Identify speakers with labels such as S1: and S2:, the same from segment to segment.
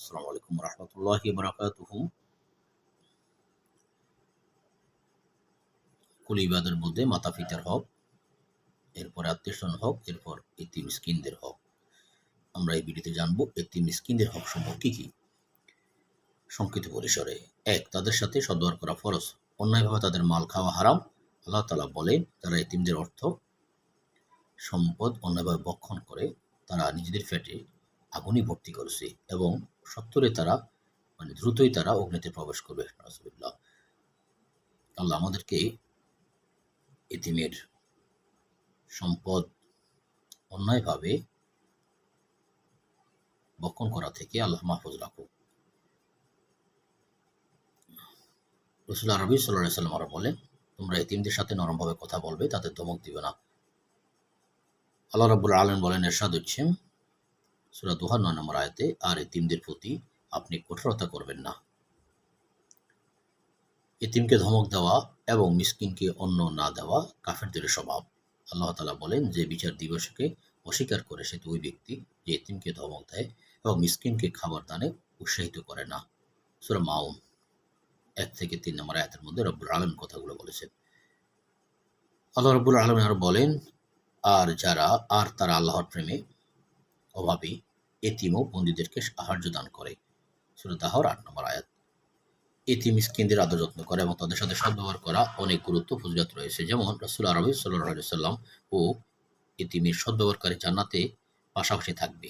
S1: আসসালামু আলাইকুম রহমতুল্লাহি বারাকাতুহু। কুল ইবাদের মধ্যে মাতা পিতার হক, এরপর আত্মীয়স্বজন হক, এরপর এতিম মিসকিনদের হক। আমরা এই ভিডিওতে জানব এতিম মিসকিনদের হক সমূহ কি? কি সংক্ষিপ্ত পরিসরে, এক, তাদের সাথে সদ্ব্যবহার করা ফরজ, অন্যায়ভাবে তাদের মাল খাওয়া হারাম, আল্লাহ তালা বলেন যারা এতিমদের অর্থ সম্পদ অন্যায়ভাবে বক্ষণ করে, তারা নিজেদের পেটে আগুনই ভর্তি করেছে এবং সত্তরে তারা মানে দ্রুতই তারা অগ্নিতে প্রবেশ করবে আল্লাহ আমাদেরকে এতিমের সম্পদ অন্যায়ভাবে বক্ষণ করা থেকে আল্লাহ মাহফুজ রাখুক। রসুল আরবি সাল্লাহ সাল্লাম আরও বলেন, তোমরা এতিমদের সাথে নরমভাবে কথা বলবে তাদের ধমক দিবে না। আল্লাহ রাবুল আলম বলেন, এরশাদ হচ্ছে সুরা দুহার নয় নম্বর আয়তে, আর এতিমদের প্রতি আপনি কঠোরতা করবেন না। এতিমকে ধমক দেওয়া এবং মিসকিনকে অন্ন না দেওয়া কাফেরদের স্বভাব। আল্লাহ তালা বলেন, যে বিচার দিবসকে অস্বীকার করে সে ওই ব্যক্তি যে এতিমকে ধমক দেয় এবং মিসকিনকে খাবার দানে উৎসাহিত করে না। সুরা মাউন, এক থেকে তিন নম্বর আয়াতের মধ্যে রব্বুল আলম কথাগুলো বলেছেন। আল্লাহ রব্বুল আলম আর বলেন, আর যারা, আর তারা আল্লাহর প্রেমে অভাবে এতিম ও বন্দীদেরকে সাহায্য দান করে। সুরদাহর আট নম্বর আয়াত। এতিম স্কিনদের আদর যত্ন করা এবং তাদের সাথে সদ্ব্যবহার করা অনেক গুরুত্ব ফজিলত রয়েছে। যেমন রসুল আরবি সাল্লাহ সাল্লাম ও এতিমের সদ্ব্যবহারকারী জান্নাতে পাশাপাশি থাকবে।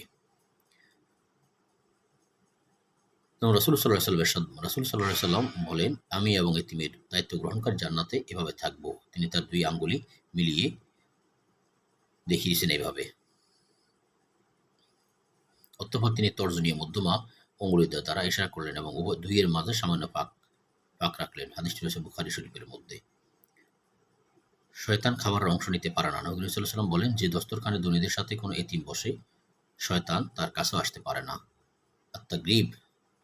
S1: যেমন রসুল সাল্লাহ সাল্লাম রসুল সাল্লাহ সাল্লাম বলেন, আমি এবং এতিমের দায়িত্ব গ্রহণকারী জান্নাতে এভাবে থাকব। তিনি তার দুই আঙ্গুলি মিলিয়ে দেখিয়েছেন এইভাবে অতঃপর তিনি তর্জনীয় মধ্যমা অঙ্গুলিত দ্বারা ইশারা করলেন এবং উভয় দুইয়ের মাঝে সামান্য পাক পাক রাখলেন। হাদিসটি রয়েছে বুখারি শরীফের মধ্যে। শয়তান খাবারের অংশ নিতে পারে না। নবী সাল্লাম বলেন, যে দস্তরখানে দুনিদের সাথে কোনো এতিম বসে, শয়তান তার কাছেও আসতে পারে না। আত্মা গ্রিব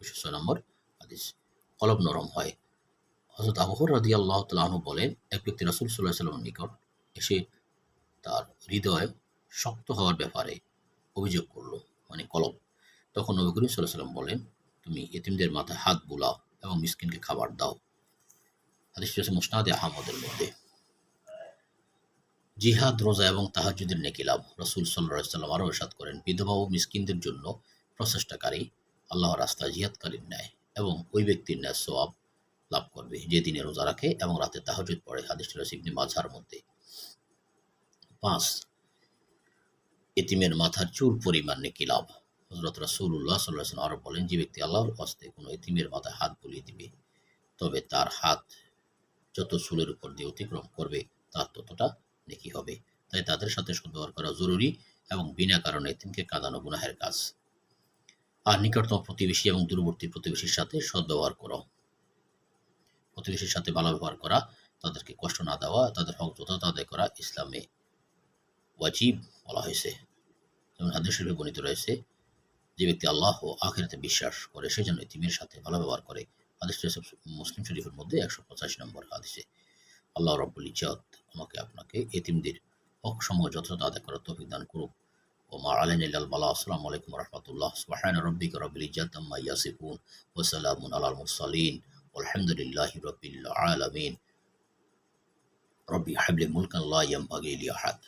S1: ছয় নম্বর হাদিস। কলব নরম হয়। হজরত আবহর রাদি আল্লাহ তালু বলেন, এক ব্যক্তি রাসুল সাল্লাহ সাল্লামের নিকট এসে তার হৃদয় শক্ত হওয়ার ব্যাপারে অভিযোগ করল। মানে কলব তখন নবী করিম সাল্লাহ সাল্লাম বলেন, তুমি এতিমদের মাথায় হাত বুলাও এবং মিসকিনকে খাবার দাও। হাদিস রয়েছে মুসনাদে আহমদের মধ্যে। জিহাদ, রোজা এবং তাহাজুদের নেকি লাভ। রসুল সাল্লাহ সাল্লাম আরও সাত করেন, বিধবা ও মিসকিনদের জন্য প্রচেষ্টাকারী আল্লাহর রাস্তা জিহাদকারীর ন্যায় এবং ওই ব্যক্তির ন্যায় সোয়াব লাভ করবে যে দিনে রোজা রাখে এবং রাতে তাহাজুদ পড়ে। হাদিস রয়েছে মাঝার মধ্যে। পাঁচ এতিমের মাথার চুল পরিমাণ নেকি লাভ? হজরত রাসুল্লাহ সাল্লাহ আরও বলেন, যে ব্যক্তি আল্লাহর হস্তে কোনো এতিমের মাথায় হাত বুলিয়ে দিবে, তবে তার হাত যত চুলের উপর দিয়ে অতিক্রম করবে, তার ততটা নেকি হবে। তাই তাদের সাথে সদ্ব্যবহার করা জরুরি এবং বিনা কারণে এতিমকে কাঁদানো গুনাহের কাজ। আর নিকটতম প্রতিবেশী এবং দূরবর্তী প্রতিবেশীর সাথে সদ্ব্যবহার করো। প্রতিবেশীর সাথে ভালো ব্যবহার করা, তাদেরকে কষ্ট না দেওয়া, তাদের হক যথাযথ আদায় করা ইসলামে ওয়াজিব বলা হয়েছে। যেমন হাদিস শরীফে বর্ণিত রয়েছে যে ব্যক্তি আল্লাহ ও আখেরাতে বিশ্বাস করে সেই জন্য তিমির সাথে ভালো ব্যবহার করে। হাদিস মুসলিম শরীফের মধ্যে একশো পঁচাশি নম্বর হাদিসে। আল্লাহ রব্বুল ইজাত আমাকে আপনাকে এতিমদের হক সমূহ যথাযথ আদায় করার তফিক দান করুক। ও মা আলাইন ইল্লাল বালা, আসসালামু আলাইকুম রহমতুল্লাহ। সুবহান রব্বিক রব্বিল ইজাত আম্মা ইয়াসিফুন ও সালাম আলাল মুরসালিন। আলহামদুলিল্লাহ রব্বিল আলামিন। রব্বি হাবলি মুলকান লা ইয়ানবাগি লি আহাদ।